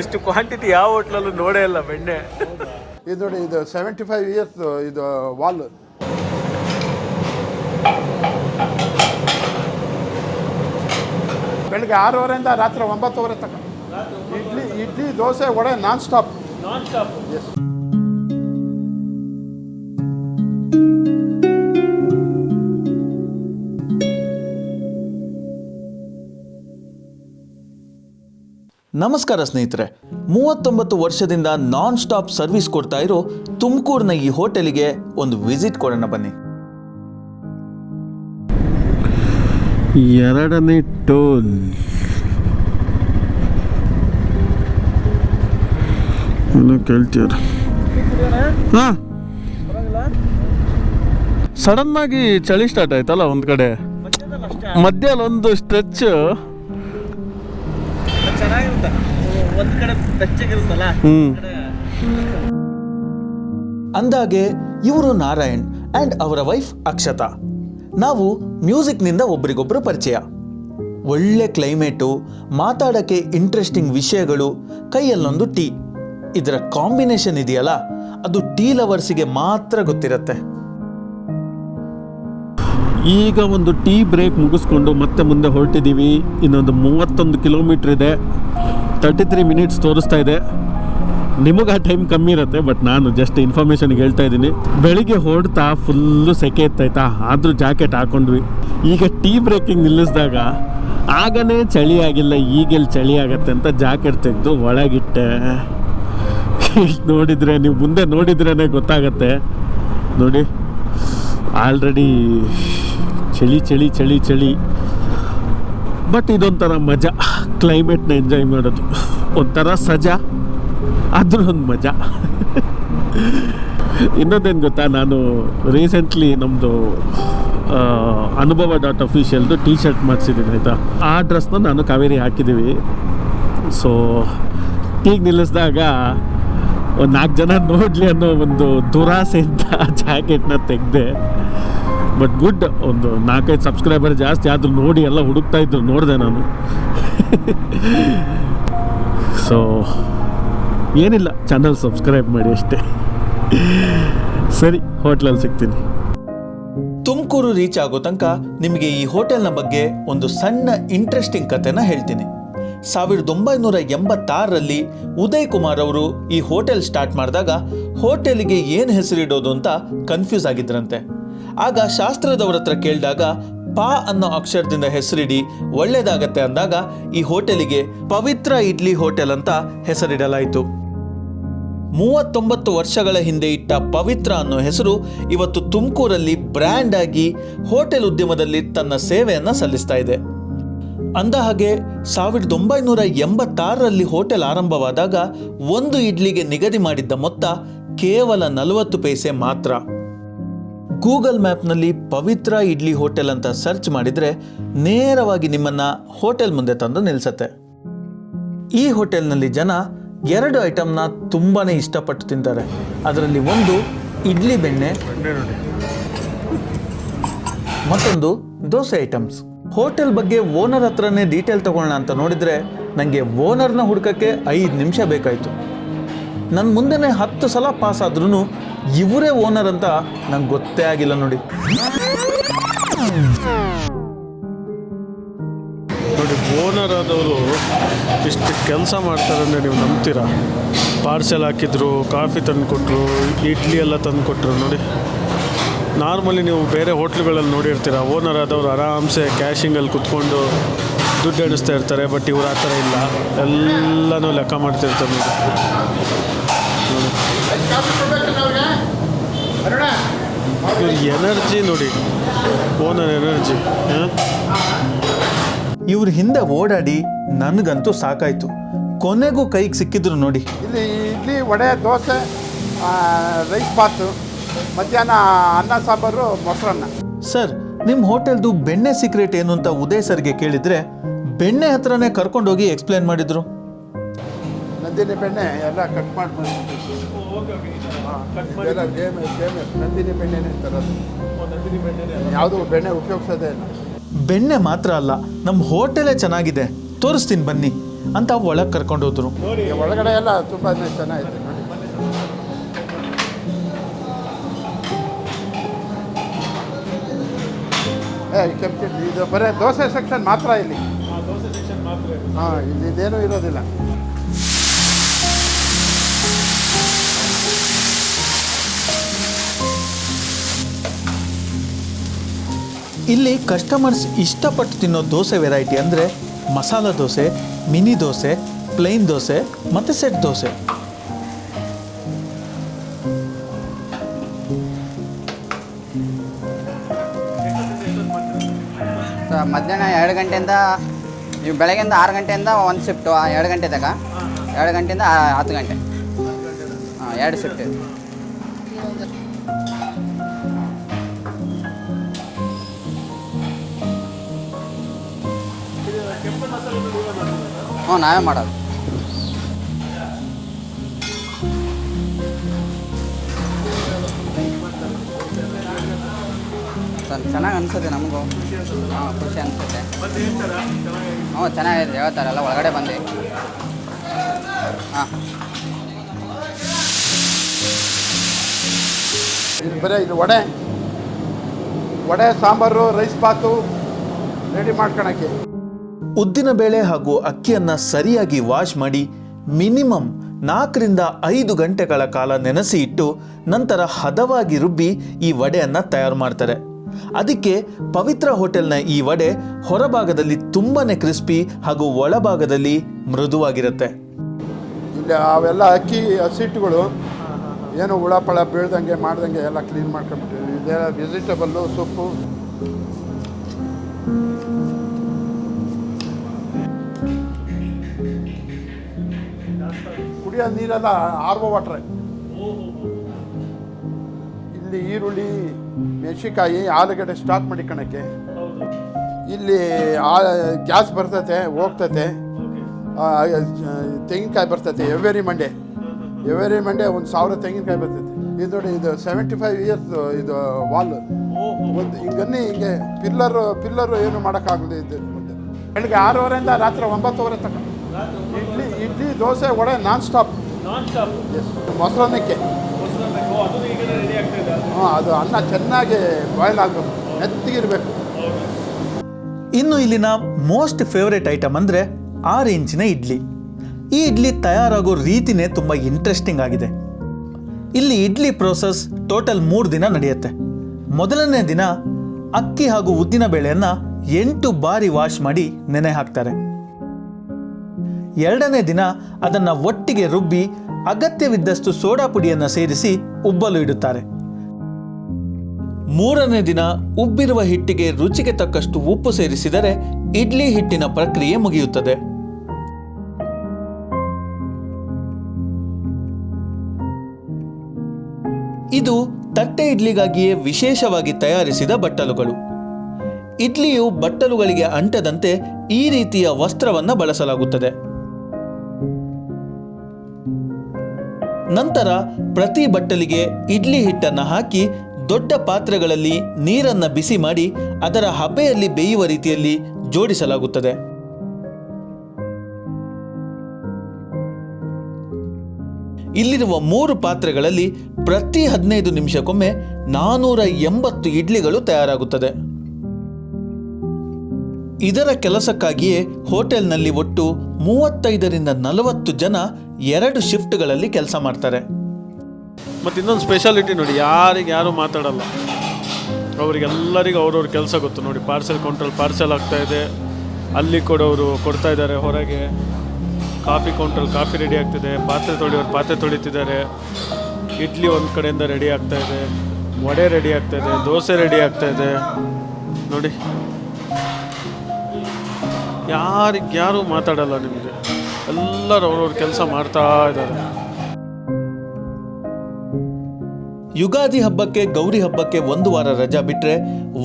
ಇಷ್ಟು ಕ್ವಾಂಟಿಟಿ ಯಾವ ಹೋಟ್ಲಲ್ಲೂ ನೋಡೇ ಇಲ್ಲ ಬೆಣ್ಣೆ. ಇದು ನೋಡಿ ಇದು ಸೆವೆಂಟಿ ಫೈವ್ ಇಯರ್ಸ್ ಇದು ವಾಲ್ ಬೆಳಗ್ಗೆ ಆರೂವರೆಯಿಂದ ರಾತ್ರಿ ಒಂಬತ್ತುವರೆ ತನಕ. ಇಡ್ಲಿ ಇಡ್ಲಿ ದೋಸೆ ವಡೆ ನಾನ್ ಸ್ಟಾಪ್ ನಮಸ್ಕಾರ ಸ್ನೇಹಿತರೆ. ಮೂವತ್ತೊಂಬತ್ತು ವರ್ಷದಿಂದ ನಾನ್ ಸ್ಟಾಪ್ ಸರ್ವಿಸ್ ಕೊಡ್ತಾ ಇರೋ ತುಮಕೂರಿನ ಈ ಹೋಟೆಲಿಗೆ ಒಂದು ವಿಸಿಟ್ ಕೊಡೋಣ ಬನ್ನಿ. ಎರಡನೇ ಟೋಲ್ ಕೇಳ್ತೀರ ಸಡನ್ ಆಗಿ ಚಳಿ ಸ್ಟಾರ್ಟ್ ಆಯ್ತಲ್ಲ ಒಂದು ಕಡೆ. ಮಧ್ಯ ಒಂದು ಸ್ಟ್ರೆಚ್ ಚೆನ್ನಾಗಿರುತ್ತೆ. ಒಂದು ಕಡೆ ಬೆಚ್ಚಗಿರುತ್ತಲ್ಲ ಹ್ಞೂ ಅಂದಾಗೆ ಇವರು ನಾರಾಯಣ್ ಅಂಡ್ ಅವರ ವೈಫ್ ಅಕ್ಷತಾ. ನಾವು ಮ್ಯೂಸಿಕ್ನಿಂದ ಒಬ್ರಿಗೊಬ್ರು ಪರಿಚಯ. ಒಳ್ಳೆ ಕ್ಲೈಮೇಟು ಮಾತಾಡೋಕ್ಕೆ ಇಂಟ್ರೆಸ್ಟಿಂಗ್ ವಿಷಯಗಳು ಕೈಯಲ್ಲೊಂದು ಟೀ. ಇದರ ಕಾಂಬಿನೇಷನ್ ಇದೆಯಲ್ಲ ಅದು ಟೀ ಲವರ್ಸಿಗೆ ಮಾತ್ರ ಗೊತ್ತಿರತ್ತೆ. ಈಗ ಒಂದು ಟೀ ಬ್ರೇಕ್ ಮುಗಿಸ್ಕೊಂಡು ಮತ್ತೆ ಮುಂದೆ ಹೊರಟಿದ್ದೀವಿ. ಇನ್ನೊಂದು ಮೂವತ್ತೊಂದು ಕಿಲೋಮೀಟ್ರ್ ಇದೆ. ತರ್ಟಿ ತ್ರೀ ಮಿನಿಟ್ಸ್ ತೋರಿಸ್ತಾ ಇದೆ. ನಿಮಗೆ ಆ ಟೈಮ್ ಕಮ್ಮಿ ಇರುತ್ತೆ ಬಟ್ ನಾನು ಜಸ್ಟ್ ಇನ್ಫಾರ್ಮೇಶನ್ಗೆ ಹೇಳ್ತಾ ಇದ್ದೀನಿ. ಬೆಳಿಗ್ಗೆ ಹೊರಡ್ತಾ ಫುಲ್ಲು ಸೆಕೆ ಇತ್ತಾಯ್ತಾ ಆದರೂ ಜಾಕೆಟ್ ಹಾಕೊಂಡ್ವಿ. ಈಗ ಟೀ ಬ್ರೇಕಿಂಗ್ ನಿಲ್ಲಿಸಿದಾಗ ಆಗನೇ ಚಳಿ ಆಗಿಲ್ಲ ಈಗೆಲ್ಲಿ ಚಳಿ ಆಗತ್ತೆ ಅಂತ ಜಾಕೆಟ್ ತೆಗೆದು ಒಳಗಿಟ್ಟೆ. ನೋಡಿದರೆ ನೀವು ಮುಂದೆ ನೋಡಿದ್ರೇ ಗೊತ್ತಾಗತ್ತೆ. ನೋಡಿ ಆಲ್ರೆಡಿ ಚಳಿ ಚಳಿ ಚಳಿ ಚಳಿ. ಬಟ್ ಇದೊಂಥರ ಮಜಾ. ಕ್ಲೈಮೇಟ್ನ ಎಂಜಾಯ್ ಮಾಡೋದು. ಒಂಥರ ಸಜಾ. ಆದ್ರೂ ಒಂದು ಮಜಾ. ಇನ್ನೊಂದೇನು ಗೊತ್ತಾ? ನಾನು ರೀಸೆಂಟ್ಲಿ ನಮ್ಮದು ಅನುಭವ ಡಾಟ್ ಅಫಿಷಿಯಲ್ದು ಟೀ ಶರ್ಟ್ ಮಾಡಿಸಿದ್ದೀನಿ, ಆಯಿತಾ? ಆ ಡ್ರೆಸ್ನ ನಾನು ಕಾವೇರಿ ಹಾಕಿದ್ದೀವಿ. ಸೊ ಟೀಗೆ ನಿಲ್ಲಿಸಿದಾಗ ಒಂದು ನಾಲ್ಕು ಜನ ನೋಡಲಿ ಅನ್ನೋ ಒಂದು ದುರಾಸೆಯಿಂದ ಜಾಕೆಟ್ನ ತೆಗೆದೆ. ಬಟ್ ಗುಡ್ ಒಂದು ನಾಲ್ಕೈದು ಸಬ್ಸ್ಕ್ರೈಬರ್ ಜಾಸ್ತಿ ಆದರೂ ನೋಡಿ ಎಲ್ಲ ಹುಡುಕ್ತಾ ಇದ್ರು, ನೋಡಿದೆ ನಾನು. ಸೊ ಏನಿಲ್ಲ ಚಾನಲ್ ಸಬ್ಸ್ಕ್ರೈಬ್ ಮಾಡಿ ಅಷ್ಟೇ. ಸರಿ ಹೋಟ್ಲಲ್ಲಿ ಸಿಗ್ತೀನಿ. ತುಮಕೂರು ರೀಚ್ ಆಗೋ ತನಕ ನಿಮಗೆ ಈ ಹೋಟೆಲ್ನ ಬಗ್ಗೆ ಒಂದು ಸಣ್ಣ ಇಂಟ್ರೆಸ್ಟಿಂಗ್ ಕಥೆನ ಹೇಳ್ತೀನಿ. ಸಾವಿರದ ಒಂಬೈನೂರ ಎಂಬತ್ತಾರರಲ್ಲಿ ಉದಯ್ ಕುಮಾರ್ ಅವರು ಈ ಹೋಟೆಲ್ ಸ್ಟಾರ್ಟ್ ಮಾಡಿದಾಗ ಹೋಟೆಲ್ಗೆ ಏನು ಹೆಸರಿಡೋದು ಅಂತ ಕನ್ಫ್ಯೂಸ್ ಆಗಿದ್ರಂತೆ. ಆಗ ಶಾಸ್ತ್ರದವ್ರ ಹತ್ರ ಕೇಳಿದಾಗ, ಪಾ ಅನ್ನೋ ಅಕ್ಷರದಿಂದ ಹೆಸರಿಡಿ, ಒಳ್ಳೇದಾಗತ್ತೆ ಅಂದಾಗ, ಈ ಹೋಟೆಲಿಗೆ ಪವಿತ್ರ ಇಡ್ಲಿ ಹೋಟೆಲ್ ಅಂತ ಹೆಸರಿಡಲಾಯಿತು. ಮೂವತ್ತೊಂಬತ್ತು ವರ್ಷಗಳ ಹಿಂದೆ ಇಟ್ಟ ಪವಿತ್ರ ಅನ್ನೋ ಹೆಸರು ಇವತ್ತು ತುಮಕೂರಲ್ಲಿ ಬ್ರ್ಯಾಂಡ್ ಆಗಿ ಹೋಟೆಲ್ ಉದ್ಯಮದಲ್ಲಿ ತನ್ನ ಸೇವೆಯನ್ನು ಸಲ್ಲಿಸ್ತಾ ಇದೆ. ಅಂದ ಹಾಗೆ, ಸಾವಿರದ ಒಂಬೈನೂರ ಎಂಬತ್ತಾರರಲ್ಲಿ ಹೋಟೆಲ್ ಆರಂಭವಾದಾಗ ಒಂದು ಇಡ್ಲಿಗೆ ನಿಗದಿ ಮಾಡಿದ್ದ ಮೊತ್ತ ಕೇವಲ ನಲವತ್ತು ಪೈಸೆ ಮಾತ್ರ. ಗೂಗಲ್ ಮ್ಯಾಪ್ನಲ್ಲಿ ಪವಿತ್ರ ಇಡ್ಲಿ ಹೋಟೆಲ್ ಅಂತ ಸರ್ಚ್ ಮಾಡಿದರೆ ನೇರವಾಗಿ ನಿಮ್ಮನ್ನ ಹೋಟೆಲ್ ಮುಂದೆ ತಂದು ನಿಲ್ಲಿಸತ್ತೆ ಈ ಹೋಟೆಲ್ನಲ್ಲಿ ಜನ ಎರಡು ಐಟಮ್ನ ತುಂಬಾ ಇಷ್ಟಪಟ್ಟು ತಿಂತಾರೆ. ಅದರಲ್ಲಿ ಒಂದು ಇಡ್ಲಿ ಬೆಣ್ಣೆ, ಮತ್ತೊಂದು ದೋಸೆ ಐಟಮ್ಸ್. ಹೋಟೆಲ್ ಬಗ್ಗೆ ಓನರ್ ಹತ್ರನೇ ಡೀಟೇಲ್ ತಗೊಳ್ಳೋಣ ಅಂತ ನೋಡಿದರೆ ನನಗೆ ಓನರ್ನ ಹುಡುಕಕ್ಕೆ ಐದು ನಿಮಿಷ ಬೇಕಾಯಿತು. ನನ್ನ ಮುಂದೆನೇ ಹತ್ತು ಸಲ ಪಾಸ್ ಆದ್ರೂ ಇವರೇ ಓನರ್ ಅಂತ ನಂಗೆ ಗೊತ್ತೇ ಆಗಿಲ್ಲ ನೋಡಿ. ನೋಡಿ, ಓನರ್ ಆದವರು ಇಷ್ಟು ಕೆಲಸ ಮಾಡ್ತಾರೆ ಅಂದರೆ ನೀವು ನಂಬ್ತೀರಾ? ಪಾರ್ಸೆಲ್ ಹಾಕಿದ್ರು, ಕಾಫಿ ತಂದು ಕೊಟ್ಟರು ಇಡ್ಲಿ ಎಲ್ಲ ತಂದು ಕೊಟ್ಟರು ನೋಡಿ. ನಾರ್ಮಲಿ ನೀವು ಬೇರೆ ಹೋಟ್ಲುಗಳಲ್ಲಿ ನೋಡಿರ್ತೀರ, ಓನರ್ ಆದವರು ಆರಾಮ್ಸೆ ಕ್ಯಾಶಿಂಗಲ್ಲಿ ಕುತ್ಕೊಂಡು ದುಡ್ಡು ಎಣಿಸ್ತಾ ಇರ್ತಾರೆ, ಬಟ್ ಇವ್ರು ಆ ಥರ ಇಲ್ಲ. ಎಲ್ಲನೂ ಲೆಕ್ಕ ಮಾಡ್ತಿರ್ತಾರೆ ನೋಡಿ. ಎನರ್ಜಿ ನೋಡಿ. ಓನರ್ ಎನರ್ಜಿ ಇವ್ರ ಹಿಂದೆ ಓಡಾಡಿ ನನಗಂತೂ ಸಾಕಾಯ್ತು. ಕೊನೆಗೂ ಕೈಗೆ ಸಿಕ್ಕಿದ್ರು ನೋಡಿ. ಇಲ್ಲಿ ಇಡ್ಲಿ ವಡೆ ದೋಸೆ ರೈಸ್ ಬಾತು ಮಧ್ಯಾಹ್ನ ಅನ್ನ ಸಾಂಬಾರು ಮೊಸರನ್ನ. ಸರ್ ನಿಮ್ಮ ಹೋಟೆಲ್ದು ಬೆಣ್ಣೆ ಸೀಕ್ರೆಟ್ ಏನು ಅಂತ ಉದಯ್ ಸರ್ಗೆ ಕೇಳಿದ್ರೆ ಬೆಣ್ಣೆ ಹತ್ರನೇ ಕರ್ಕೊಂಡೋಗಿ ಎಕ್ಸ್ಪ್ಲೇನ್ ಮಾಡಿದ್ರು. ನಂದಿನಿ ಬೆಣ್ಣೆ ಎಲ್ಲ ಕಟ್ ಮಾಡಿ ಎಲ್ಲ ಗೇಮ್ ಗೇಮ್ ನಂದಿನಿ ಬೆಣ್ಣೆನೇ ತರೋದು ಯಾವುದು ಬೆಣ್ಣೆ ಉಪಯೋಗಿಸೋದೇ ಇಲ್ಲ. ಬೆಣ್ಣೆ ಮಾತ್ರ ಅಲ್ಲ ನಮ್ಮ ಹೋಟೆಲೇ ಚೆನ್ನಾಗಿದೆ. ತೋರಿಸ್ತೀನಿ ಬನ್ನಿ ಅಂತ ಒಳಗೆ ಕರ್ಕೊಂಡು ಹೋದ್ರು. ಒಳಗಡೆ ಎಲ್ಲ ತುಂಬ ಚೆನ್ನಾಗಿದೆ. ಇದು ಬರೀ ದೋಸೆ ಸೆಕ್ಷನ್ ಮಾತ್ರ ಇಲ್ಲಿ. ಹಾಂ ಇಲ್ಲಿ. ಇದೇನೂ ಇರೋದಿಲ್ಲ. ಇಲ್ಲಿ ಕಸ್ಟಮರ್ಸ್ ಇಷ್ಟಪಟ್ಟು ತಿನ್ನೋ ದೋಸೆ ವೆರೈಟಿ ಅಂದರೆ ಮಸಾಲ ದೋಸೆ, ಮಿನಿ ದೋಸೆ ಪ್ಲೈನ್ ದೋಸೆ ಮತ್ತು ಸೆಟ್ ದೋಸೆ. ಮಧ್ಯಾಹ್ನ ಎರಡು ಗಂಟೆಯಿಂದ, ನೀವು ಬೆಳಗ್ಗೆಯಿಂದ ಆರು ಗಂಟೆಯಿಂದ ಒಂದು ಶಿಫ್ಟು ಎರಡು ಗಂಟೆ ತನಕ. ಎರಡು ಗಂಟೆಯಿಂದ ಹತ್ತು ಗಂಟೆ. ಹಾಂ ಎರಡು ಶಿಫ್ಟ್ ಹ್ಞೂ, ನಾವೇ ಮಾಡೋದು. ಚೆನ್ನಾಗಿ ಅನಿಸುತ್ತೆ ನಮಗೂ. ಹಾಂ ಖುಷಿ ಅನಿಸುತ್ತೆ. ಹ್ಞೂ, ಚೆನ್ನಾಗಿದೆ, ಹೇಳ್ತಾರೆ, ಎಲ್ಲ ಒಳಗಡೆ ಬಂದು. ಹಾಂ. ಇದು ಬರೀ ಇದು ವಡೆ. ವಡೆ, ಸಾಂಬಾರು, ರೈಸ್ ಬಾತು ರೆಡಿ ಮಾಡ್ಕೊಳಕ್ಕೆ. ಉದ್ದಿನ ಬೇಳೆ ಹಾಗೂ ಅಕ್ಕಿಯನ್ನು ಸರಿಯಾಗಿ ವಾಶ್ ಮಾಡಿ ಮಿನಿಮಮ್ ನಾಲ್ಕರಿಂದ ಐದು ಗಂಟೆಗಳ ಕಾಲ ನೆನೆಸಿ ಇಟ್ಟು ನಂತರ ಹದವಾಗಿ ರುಬ್ಬಿ ಈ ವಡೆಯನ್ನು ತಯಾರು ಮಾಡ್ತಾರೆ. ಅದಕ್ಕೆ ಪವಿತ್ರ ಹೋಟೆಲ್ನ ಈ ವಡೆ ಹೊರಭಾಗದಲ್ಲಿ ತುಂಬಾ ಕ್ರಿಸ್ಪಿ ಹಾಗೂ ಒಳಭಾಗದಲ್ಲಿ ಮೃದುವಾಗಿರುತ್ತೆ. ಇಲ್ಲಿ ಅವೆಲ್ಲ ಅಕ್ಕಿ, ಹಸಿಟ್ಟುಗಳು ಏನು ಹುಳ ಪಳ ಬೀಳ್ದಂಗೆ ಮಾಡ್ದಂಗೆ ಎಲ್ಲ ಕ್ಲೀನ್ ಮಾಡ್ಕೊಂಡ್ಬಿಟ್ಟಿವಿ ಇದೆಲ್ಲ ವೆಜಿಟೇಬಲ್ಲು ಸೊಪ್ಪು ಕುಡಿಯೋ ನೀರೆಲ್ಲ ಆರ್ವ ವಾಟ್ರೆ. ಇಲ್ಲಿ ಈರುಳ್ಳಿ ಮೆಣಸಿಕಾಯಿ ಆಲೂಗಡ್ಡೆ ಸ್ಟಾಕ್ ಮಾಡಿಕೊಳಕ್ಕೆ ಇಲ್ಲಿ ಗ್ಯಾಸ್ ಬರ್ತೈತೆ ಹೋಗ್ತೈತೆ. ಆ, ತೆಂಗಿನಕಾಯಿ ಬರ್ತೈತೆ ಎವ್ರಿ ಮಂಡೆ. ಎವ್ರಿ ಮಂಡೆ ಒಂದು ಸಾವಿರ ತೆಂಗಿನಕಾಯಿ ಬರ್ತೈತೆ. ಇದು ನೋಡಿ ಇದು ಸೆವೆಂಟಿ ಫೈವ್ ಇಯರ್ಸ್ ಇದು ವಾಲ್. ಒಂದು ಹಿಂಗನ್ನಿ ಹಿಂಗೆ ಪಿಲ್ಲರು ಪಿಲ್ಲರು ಏನು ಮಾಡೋಕ್ಕಾಗಲಿ ಇದು ಮುಂದೆ. ಬೆಳಿಗ್ಗೆ ಆರೂವರೆಯಿಂದ ರಾತ್ರಿ ಒಂಬತ್ತುವರೆ idli dosa vada non stop yes ಮೊಸರನ್ನಕ್ಕೆ ಹಾಂ ಅದು ಅನ್ನ ಚೆನ್ನಾಗಿ ಬಾಯ್ಲ್ ಆಗಬೇಕು ಮೆತ್ತಗಿರ್ಬೇಕು. ಇನ್ನು ಇಲ್ಲಿನ ಮೋಸ್ಟ್ ಫೇವರೇಟ್ ಐಟಮ್ ಅಂದರೆ ಆರು ಇಂಚಿನ ಇಡ್ಲಿ. ಈ ಇಡ್ಲಿ ತಯಾರಾಗೋ ರೀತಿನೇ ತುಂಬ ಇಂಟ್ರೆಸ್ಟಿಂಗ್ ಆಗಿದೆ. ಇಲ್ಲಿ ಇಡ್ಲಿ ಪ್ರೋಸೆಸ್ ಟೋಟಲ್ ಮೂರು ದಿನ ನಡೆಯುತ್ತೆ. ಮೊದಲನೇ ದಿನ ಅಕ್ಕಿ ಹಾಗೂ ಉದ್ದಿನ ಬೇಳೆಯನ್ನು ಎಂಟು ಬಾರಿ ವಾಶ್ ಮಾಡಿ ನೆನೆ ಹಾಕ್ತಾರೆ. ಎರಡನೇ ದಿನ ಅದನ್ನು ಒಟ್ಟಿಗೆ ರುಬ್ಬಿ ಅಗತ್ಯವಿದ್ದಷ್ಟು ಸೋಡಾ ಪುಡಿಯನ್ನು ಸೇರಿಸಿ ಉಬ್ಬಲು ಇಡುತ್ತಾರೆ. ಮೂರನೇ ದಿನ ಉಬ್ಬಿರುವ ಹಿಟ್ಟಿಗೆ ರುಚಿಗೆ ತಕ್ಕಷ್ಟು ಉಪ್ಪು ಸೇರಿಸಿದರೆ ಇಡ್ಲಿ ಹಿಟ್ಟಿನ ಪ್ರಕ್ರಿಯೆ ಮುಗಿಯುತ್ತದೆ. ಇದು ತಟ್ಟೆ ಇಡ್ಲಿಗಾಗಿಯೇ ವಿಶೇಷವಾಗಿ ತಯಾರಿಸಿದ ಬಟ್ಟಲುಗಳು. ಇಡ್ಲಿಯು ಬಟ್ಟಲುಗಳಿಗೆ ಅಂಟದಂತೆ ಈ ರೀತಿಯ ವಸ್ತ್ರವನ್ನು ಬಳಸಲಾಗುತ್ತದೆ. ನಂತರ ಪ್ರತಿ ಬಟ್ಟಲಿಗೆ ಇಡ್ಲಿ ಹಿಟ್ಟನ್ನು ಹಾಕಿ ದೊಡ್ಡ ಪಾತ್ರೆಗಳಲ್ಲಿ ನೀರನ್ನು ಬಿಸಿ ಮಾಡಿ ಅದರ ಹಬೆಯಲ್ಲಿ ಬೇಯುವ ರೀತಿಯಲ್ಲಿ ಜೋಡಿಸಲಾಗುತ್ತದೆ. ಇಲ್ಲಿರುವ ಮೂರು ಪಾತ್ರೆಗಳಲ್ಲಿ ಪ್ರತಿ ಹದಿನೈದು ನಿಮಿಷಕ್ಕೊಮ್ಮೆ ನಾನೂರ ಎಂಬತ್ತು ಇಡ್ಲಿಗಳು ತಯಾರಾಗುತ್ತದೆ. ಇದರ ಕೆಲಸಕ್ಕಾಗಿಯೇ ಹೋಟೆಲ್ನಲ್ಲಿ ಒಟ್ಟು ಮೂವತ್ತೈದರಿಂದ ನಲವತ್ತು ಜನ ಎರಡು ಶಿಫ್ಟ್ಗಳಲ್ಲಿ ಕೆಲಸ ಮಾಡ್ತಾರೆ. ಮತ್ತು ಇನ್ನೊಂದು ಸ್ಪೆಷಾಲಿಟಿ ನೋಡಿ, ಯಾರಿಗೆ ಯಾರು ಮಾತಾಡಲ್ಲ. ಅವರಿಗೆಲ್ಲರಿಗೂ ಅವ್ರವ್ರ ಕೆಲಸ ಗೊತ್ತು. ನೋಡಿ, ಪಾರ್ಸೆಲ್ ಕೌಂಟ್ರಲ್ಲಿ ಪಾರ್ಸೆಲ್ ಆಗ್ತಾ ಇದೆ. ಅಲ್ಲಿ ಕೊಡೋರು ಕೊಡ್ತಾ ಇದ್ದಾರೆ ಹೊರಗೆ. ಕಾಫಿ ಕೌಂಟ್ರಲ್ಲಿ ಕಾಫಿ ರೆಡಿ ಆಗ್ತಿದೆ. ಪಾತ್ರೆ ತೊಳೆಯೋರು ಪಾತ್ರೆ ತೊಳಿತಿದ್ದಾರೆ. ಇಡ್ಲಿ ಒಂದು ಕಡೆಯಿಂದ ರೆಡಿ ಆಗ್ತಾ ಇದೆ. ವಡೆ ರೆಡಿ ಆಗ್ತಾ ಇದೆ. ದೋಸೆ ರೆಡಿ ಆಗ್ತಾ ಇದೆ. ನೋಡಿ. ಯಾರಿಗೆ ಯಾರೂ ಮಾತಾಡಲ್ಲ ನಿಮಗೆ. ಎಲ್ಲರೂ ಅವ್ರವ್ರ ಕೆಲಸ ಮಾಡ್ತಾ ಇದ್ದಾರೆ. ಯುಗಾದಿ ಹಬ್ಬಕ್ಕೆ, ಗೌರಿ ಹಬ್ಬಕ್ಕೆ ಒಂದು ವಾರ ರಜಾ ಬಿಟ್ಟರೆ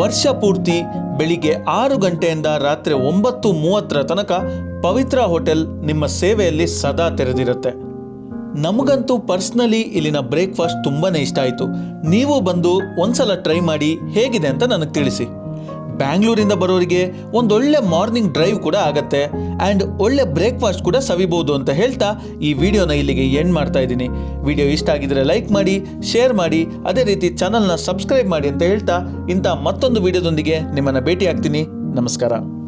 ವರ್ಷ ಪೂರ್ತಿ ಬೆಳಿಗ್ಗೆ ಆರು ಗಂಟೆಯಿಂದ ರಾತ್ರಿ ಒಂಬತ್ತು ಮೂವತ್ತರ ತನಕ ಪವಿತ್ರ ಹೋಟೆಲ್ ನಿಮ್ಮ ಸೇವೆಯಲ್ಲಿ ಸದಾ ತೆರೆದಿರುತ್ತೆ. ನಮಗಂತೂ ಪರ್ಸ್ನಲಿ ಇಲ್ಲಿನ ಬ್ರೇಕ್ಫಾಸ್ಟ್ ತುಂಬಾ ಇಷ್ಟ ಆಯಿತು. ನೀವು ಬಂದು ಒಂದ್ಸಲ ಟ್ರೈ ಮಾಡಿ ಹೇಗಿದೆ ಅಂತ ನನಗೆ ತಿಳಿಸಿ. ಬ್ಯಾಂಗ್ಳೂರಿಂದ ಬರೋರಿಗೆ ಒಂದೊಳ್ಳೆ ಮಾರ್ನಿಂಗ್ ಡ್ರೈವ್ ಕೂಡ ಆಗತ್ತೆ ಆ್ಯಂಡ್ ಒಳ್ಳೆ ಬ್ರೇಕ್ಫಾಸ್ಟ್ ಕೂಡ ಸವಿಬಹುದು ಅಂತ ಹೇಳ್ತಾ ಈ ವಿಡಿಯೋನ ಇಲ್ಲಿಗೆ ಎಂಡ್ ಮಾಡ್ತಾ ಇದ್ದೀನಿ. ವಿಡಿಯೋ ಇಷ್ಟ ಆಗಿದ್ರೆ ಲೈಕ್ ಮಾಡಿ, ಶೇರ್ ಮಾಡಿ, ಅದೇ ರೀತಿ ಚಾನಲ್ನ ಸಬ್ಸ್ಕ್ರೈಬ್ ಮಾಡಿ ಅಂತ ಹೇಳ್ತಾ ಇಂಥ ಮತ್ತೊಂದು ವಿಡಿಯೋದೊಂದಿಗೆ ನಿಮ್ಮನ್ನು ಭೇಟಿ ಆಗ್ತೀನಿ ನಮಸ್ಕಾರ.